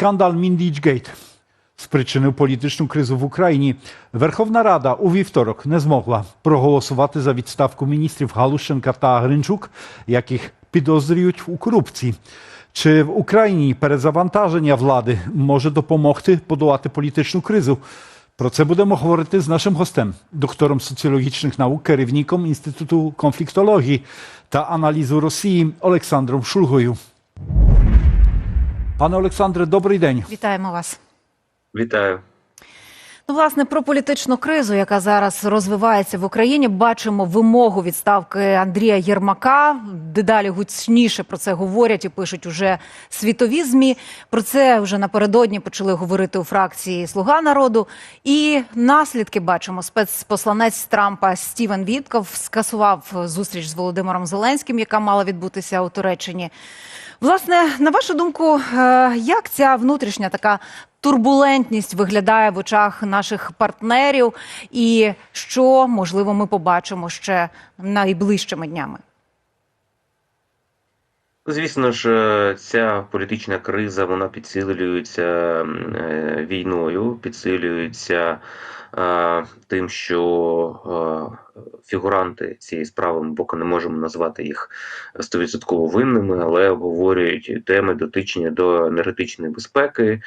Скандал Міндічгейт спричинив політичну кризу в Україні. Верховна Рада у вівторок не змогла проголосувати за відставку міністрів Галущенка та Гринчук, яких підозрюють у корупції. Чи в Україні перезавантаження влади може допомогти подолати політичну кризу? Про це будемо говорити з нашим гостем, доктором соціологічних наук, керівником Інституту конфліктології та аналізу Росії Олександром Шульгою. Пане Олександре, добрий день. Вітаємо вас. Вітаю. Ну, власне, про політичну кризу, яка зараз розвивається в Україні, бачимо вимогу відставки Андрія Єрмака. Дедалі гучніше про це говорять і пишуть уже світові змі. Про це вже напередодні почали говорити у фракції Слуга народу. І наслідки бачимо. Спецпосланець Трампа Стівен Вітков скасував зустріч з Володимиром Зеленським, яка мала відбутися у Туреччині. Власне, на вашу думку, е, як ця внутрішня така турбулентність виглядає в очах наших партнерів, і що можливо ми побачимо ще найближчими днями? Звісно ж, е, ця політична криза вона підсилюється е, війною, підсилюється тим, що фігуранти цієї справи ми поки не можемо назвати їх стовідсотково винними, але обговорюють теми дотичні до енергетичної безпеки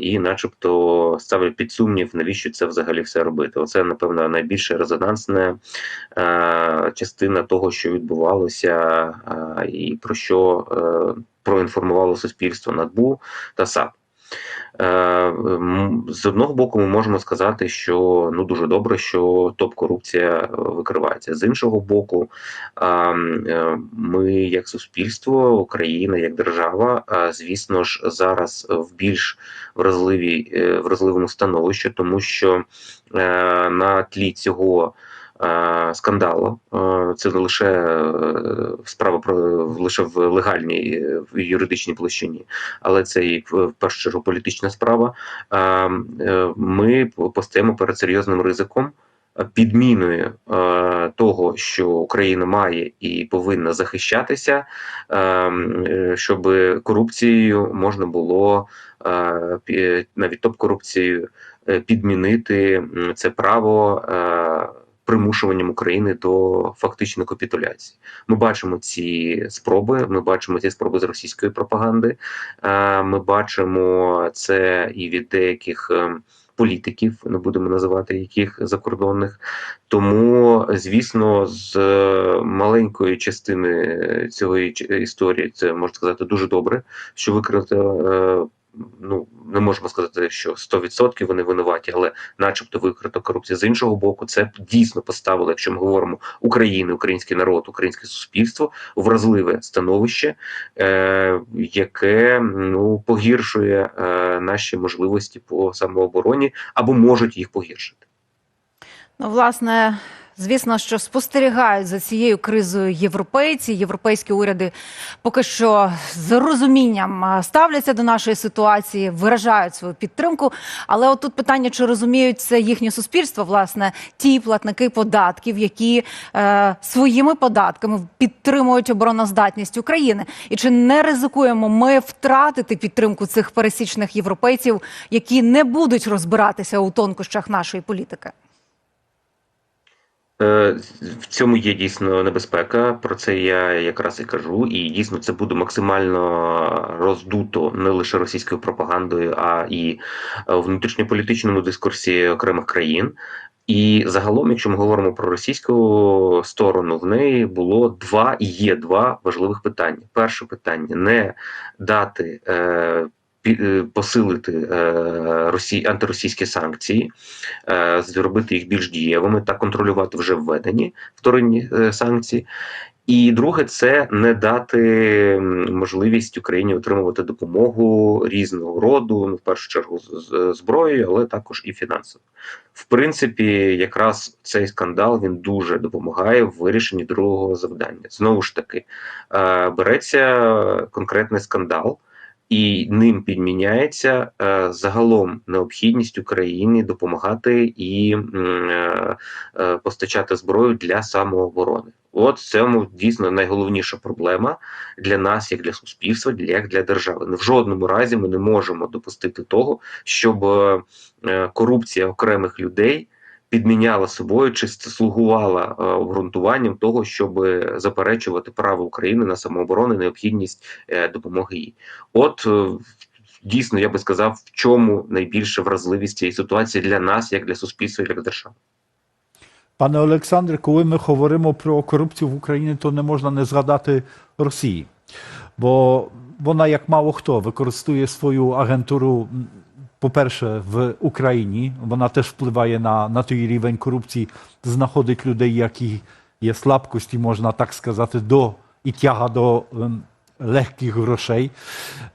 і, начебто, ставлять під сумнів, навіщо це взагалі все робити. Оце, напевно, найбільша резонансна частина того, що відбувалося, і про що проінформувало суспільство НАДБУ та САП. З одного боку, ми можемо сказати, що ну дуже добре, що топ-корупція викривається. З іншого боку, ми, як суспільство, Україна, як держава, звісно ж, зараз в більш вразливій вразливому становищі, тому що на тлі цього. Скандалу це не лише е, справа про лише в легальній в юридичній площині, але це і в першу чергу політична справа. Е, ми постаємо перед серйозним ризиком підміною того, що Україна має і повинна захищатися, щоб корупцією можна було навіть топ корупцією підмінити це право примушуванням України до фактичної капітуляції. Ми бачимо ці спроби. Ми бачимо ці спроби з російської пропаганди. Ми бачимо це і від деяких. Політиків не будемо називати яких закордонних, тому звісно, з маленької частини цієї історії це можна сказати дуже добре, що викрито ну не можемо сказати, що 100% вони винуваті, але, начебто, викрито корупція з іншого боку, це дійсно поставило, якщо ми говоримо Україну, український народ, українське суспільство вразливе становище, е, яке ну погіршує е, наші можливості по самообороні або можуть їх погіршити. Ну, власне. Звісно, що спостерігають за цією кризою європейці. Європейські уряди поки що з розумінням ставляться до нашої ситуації, виражають свою підтримку. Але от тут питання, чи розуміють це їхнє суспільство, власне, ті платники податків, які е, своїми податками підтримують обороноздатність України, і чи не ризикуємо ми втратити підтримку цих пересічних європейців, які не будуть розбиратися у тонкощах нашої політики? Е, в цьому є дійсно небезпека. Про це я якраз і кажу. І дійсно це буде максимально роздуто не лише російською пропагандою, а і в внутрішньополітичному дискурсі окремих країн. І загалом, якщо ми говоримо про російську сторону, в неї було два і є два важливих питання. Перше питання не дати. Е, Е, посилити е, росі... антиросійські санкції, е, зробити їх більш дієвими та контролювати вже введені вторинні санкції. І друге, це не дати можливість Україні отримувати допомогу різного роду, ну в першу чергу зброєю, але також і фінансово. В принципі, якраз цей скандал він дуже допомагає в вирішенні другого завдання. Знову ж таки, береться конкретний скандал і ним підміняється е, загалом необхідність Україні допомагати і е, е, постачати зброю для самооборони. От в цьому дійсно найголовніша проблема для нас, як для суспільства, як для держави. В жодному разі ми не можемо допустити того, щоб корупція окремих людей підміняла собою чи слугувала е, обґрунтуванням того, щоб заперечувати право України на самооборону, необхідність е, допомоги їй. От е, дійсно я би сказав, в чому найбільша вразливість цієї ситуації для нас, як для суспільства, як для держави. Пане Олександре, коли ми говоримо про корупцію в Україні, то не можна не згадати Росії. Бо вона, як мало хто, використовує свою агентуру, по-перше, в Україні. Вона теж впливає на, на той рівень корупції, знаходить людей, які є слабкості, можна так сказати, до і тяга до легких грошей.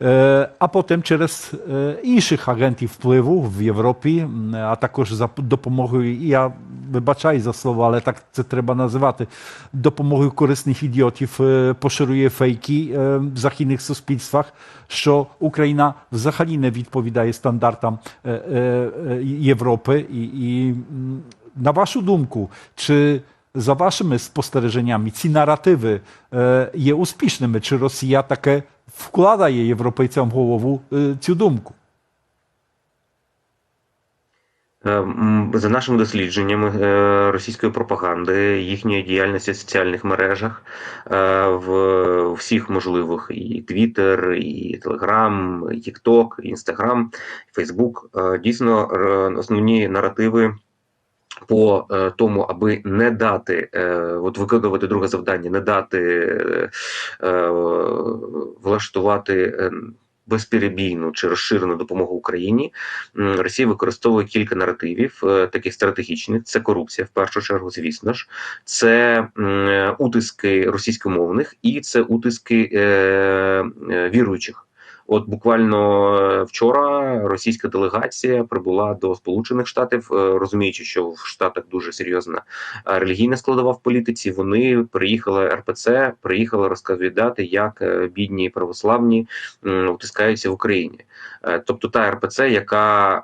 Е, а потім через е, інших агентів впливу в Європі, а також за допомогою, і я вибачаю за слово, але так це треба називати, допомогою корисних ідіотів е, поширює фейки в західних суспільствах, що Україна взагалі не відповідає стандартам Європи. І, і на вашу думку, чи за вашими спостереженнями ці наративи е, є успішними? Чи Росія таке вкладає європейцям в голову е, цю думку? За нашими дослідженнями російської пропаганди, їхньої діяльності в соціальних мережах, в всіх можливих і Twitter, і Telegram, і TikTok, і Instagram, і Facebook, дійсно основні наративи. По е, тому, аби не дати, е, от виконувати друге завдання, не дати е, влаштувати безперебійну чи розширену допомогу Україні, Росія використовує кілька наративів, таких стратегічних. Це корупція, в першу чергу, звісно ж, це утиски російськомовних і це утиски віруючих. От буквально е, вчора російська делегація прибула до Сполучених Штатів, е, розуміючи, що в Штатах дуже серйозна е, релігійна складова в політиці. Вони приїхали РПЦ, приїхали розповідати, як бідні православні утискаються в Україні. Тобто та РПЦ, яка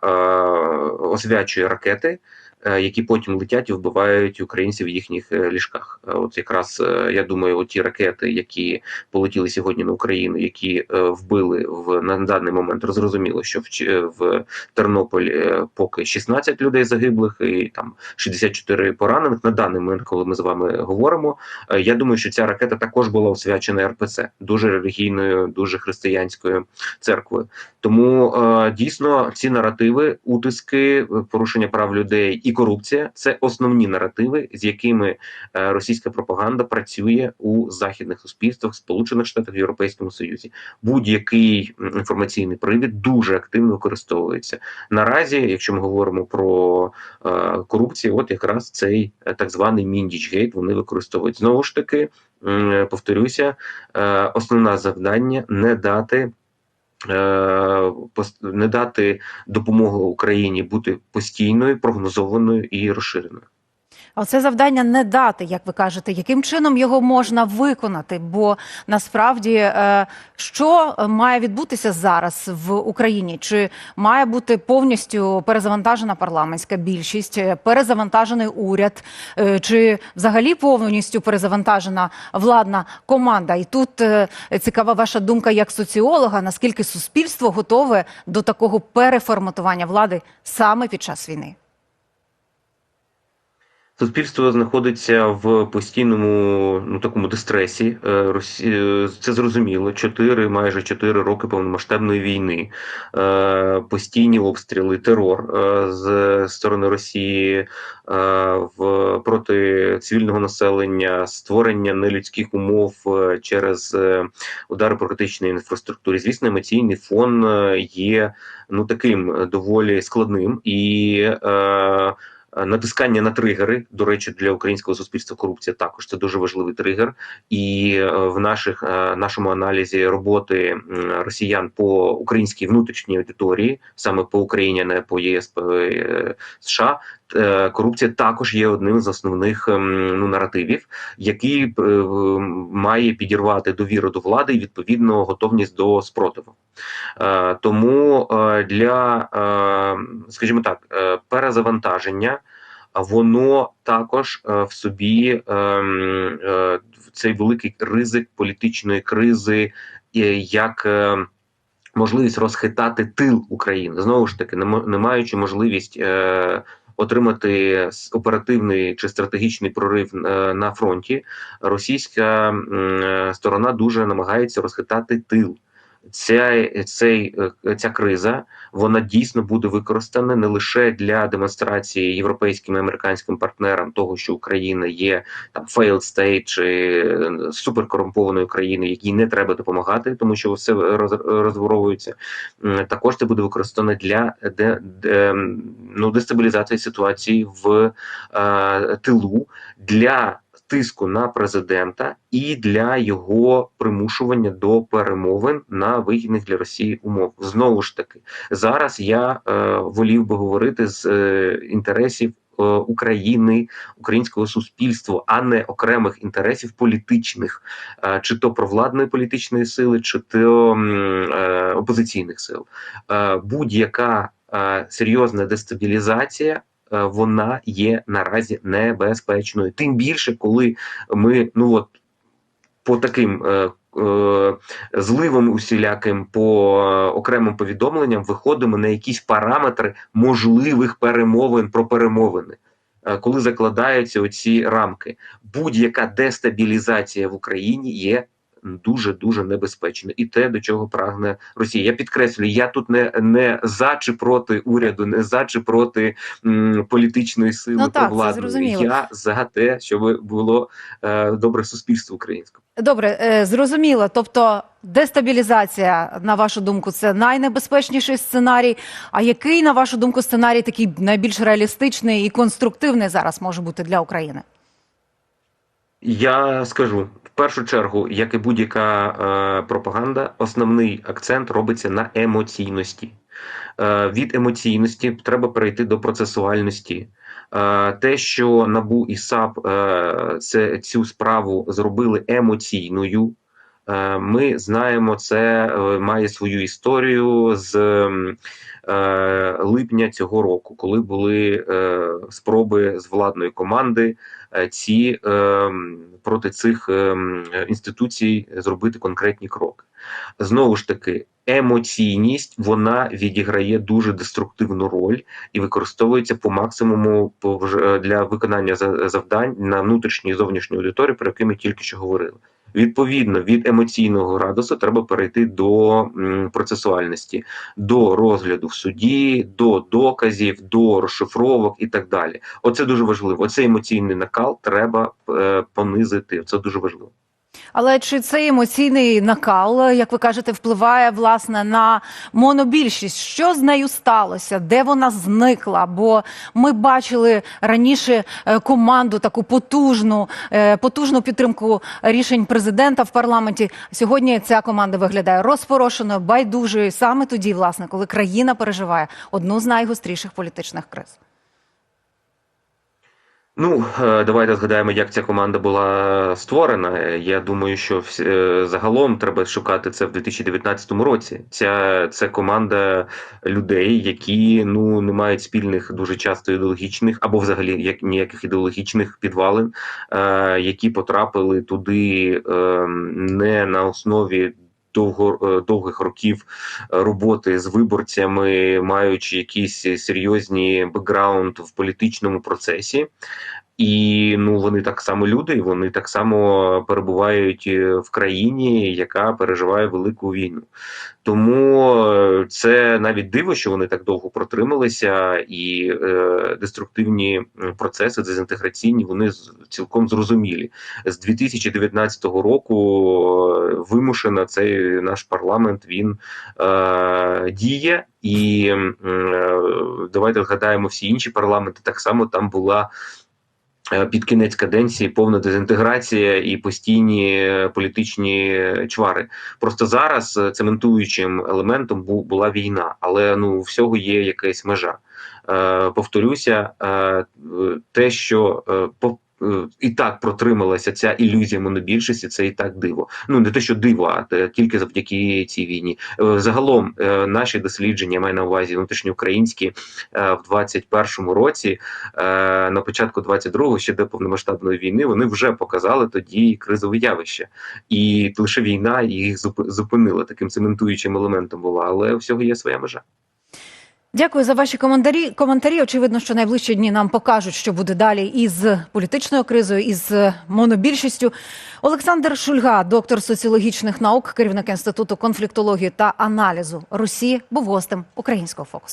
освячує ракети. Е, Які потім летять і вбивають українців в їхніх е, ліжках. Е, От якраз я думаю, ті ракети, які полетіли сьогодні на Україну, які вбили в на даний момент, зрозуміло, що в, в Тернополі поки 16 людей загиблих і там 64 поранених. На даний момент, коли ми з вами говоримо, я думаю, що ця ракета також була освячена РПЦ, дуже релігійною, дуже християнською церквою. Тому дійсно ці наративи, утиски, порушення прав людей і корупція це основні наративи, з якими е, російська пропаганда працює у західних суспільствах, Сполучених Штатах, Європейському Союзі. Будь-який інформаційний привід дуже активно використовується наразі. Якщо ми говоримо про е, корупцію, от якраз цей е, так званий Міндічгейт вони використовують знову ж таки. Повторюся, основне завдання не дати. Е, Не дати допомогу Україні бути постійною, прогнозованою і розширеною. А це завдання не дати, як ви кажете, яким чином його можна виконати? Бо насправді е, що має відбутися зараз в Україні? Чи має бути повністю перезавантажена парламентська більшість, е, перезавантажений уряд, е, чи взагалі повністю перезавантажена владна команда? І тут е, цікава ваша думка як соціолога, наскільки суспільство готове до такого переформатування влади саме під час війни? Суспільство знаходиться в постійному ну такому дистресі. Е, е, Це зрозуміло. Чотири, майже чотири роки повномасштабної війни, е, постійні обстріли, терор з сторони Росії в проти цивільного населення, створення нелюдських умов через удари по критичній інфраструктурі. Звісно, емоційний фон є ну таким доволі складним і. Е, Натискання на тригери, до речі, для українського суспільства корупція також це дуже важливий тригер. І е, в наших е, нашому аналізі роботи росіян по українській внутрішній аудиторії, саме по Україні, не по ЄС по, США. Е, Корупція також є одним з основних ем, ну наративів, який е, має підірвати довіру до влади і відповідно готовність до спротиву. Е, Тому для, скажімо так, перезавантаження а воно також в собі ем, цей великий ризик політичної кризи, як можливість розхитати тил України, знову ж таки, не маючи можливість. Отримати оперативний чи стратегічний прорив е, на фронті, російська е, сторона дуже намагається розхитати тил. Ця, цей, е, ця криза вона дійсно буде використана не лише для демонстрації європейським і американським партнерам того, що Україна є там failed state чи е, суперкорумпованою країною, якій не треба допомагати, тому що все роз- розворовується. Також це буде використано для де, де, ну, дестабілізації ситуації в е, тилу для тиску на президента і для його примушування до перемовин на вигідних для Росії умов. Знову ж таки, зараз я е, волів би говорити з е, інтересів. е, України, українського суспільства, а не окремих інтересів політичних, е, чи то провладної політичної сили, чи то е, опозиційних сил. Будь-яка серйозна дестабілізація вона є наразі небезпечною. Тим більше, коли ми ну от по таким е, е, зливам усіляким, по е, окремим повідомленням виходимо на якісь параметри можливих перемовин про перемовини. Е, Коли закладаються оці рамки, будь-яка дестабілізація в Україні є дуже дуже небезпечною, і те, до чого прагне Росія. Я підкреслюю, я тут не, не за чи проти уряду, не за чи проти м, політичної сили Ну так, провладної. Я за те, щоб було е, добре суспільство українське. Добре, е, зрозуміло. Тобто дестабілізація, на вашу думку, це найнебезпечніший сценарій. А який, на вашу думку, сценарій такий найбільш реалістичний і конструктивний зараз може бути для України? Я скажу в першу чергу, як і будь-яка е, пропаганда, основний акцент робиться на емоційності. Е, від емоційності треба перейти до процесуальності. Е, те, що НАБУ і САП е, це, цю справу зробили емоційною. Е, Ми знаємо, це е, має свою історію з е, липня цього року, коли були спроби з владної команди ці проти цих інституцій зробити конкретні кроки. Знову ж таки, емоційність вона відіграє дуже деструктивну роль і використовується по максимуму для виконання за- завдань на внутрішній і зовнішній аудиторії, про які ми тільки що говорили. Відповідно, від емоційного градусу треба перейти до процесуальності, до розгляду в суді, до доказів, до розшифровок і так далі. Оце дуже важливо. Оцей емоційний накал треба е, понизити. Це дуже важливо. Але чи цей емоційний накал, як ви кажете, впливає власне на монобільшість? Що з нею сталося? Де вона зникла? Бо ми бачили раніше е, команду таку потужну, е, потужну підтримку рішень президента в парламенті. Сьогодні ця команда виглядає розпорошеною, байдужою саме тоді, власне, коли країна переживає одну з найгостріших політичних криз. Ну, е, давайте згадаємо, як ця команда була створена. Я думаю, що е, загалом треба шукати це в 2019 році. Ця це команда людей, які ну не мають спільних дуже часто ідеологічних або взагалі як ніяких ідеологічних підвалин, е, які потрапили туди е, не на основі. Довго е, довгих років е, роботи з виборцями, маючи якісь серйозні бекграунд в політичному процесі, і ну вони так само люди, вони так само перебувають е, в країні, яка переживає велику війну. Тому е, це навіть диво, що вони так довго протрималися, і е, деструктивні процеси дезінтеграційні вони цілком зрозумілі. З 2019 року е, вимушено цей наш парламент він е, діє. І е, давайте згадаємо всі інші парламенти. Так само там була під кінець каденції повна дезінтеграція і постійні е, політичні чвари. Просто зараз е, цементуючим елементом була війна, але ну всього є якась межа. Е, повторюся, е, те, що е, е, і так протрималася ця ілюзія монобільшості, це і так диво. Ну не те, що диво, а тільки завдяки цій війні. Е, Загалом е, наші дослідження, маю на увазі внутрішньоукраїнські е, в 21-му році, е, на початку 22-го, ще до повномасштабної війни, вони вже показали тоді кризове явище, і лише війна їх зупинила таким цементуючим елементом була, але всього є своя межа. Дякую за ваші коментарі. Коментарі. Очевидно, що найближчі дні нам покажуть, що буде далі із політичною кризою, із монобільшістю. Олександр Шульга, доктор соціологічних наук, керівник інституту конфліктології та аналізу Росії, був гостем українського фокусу.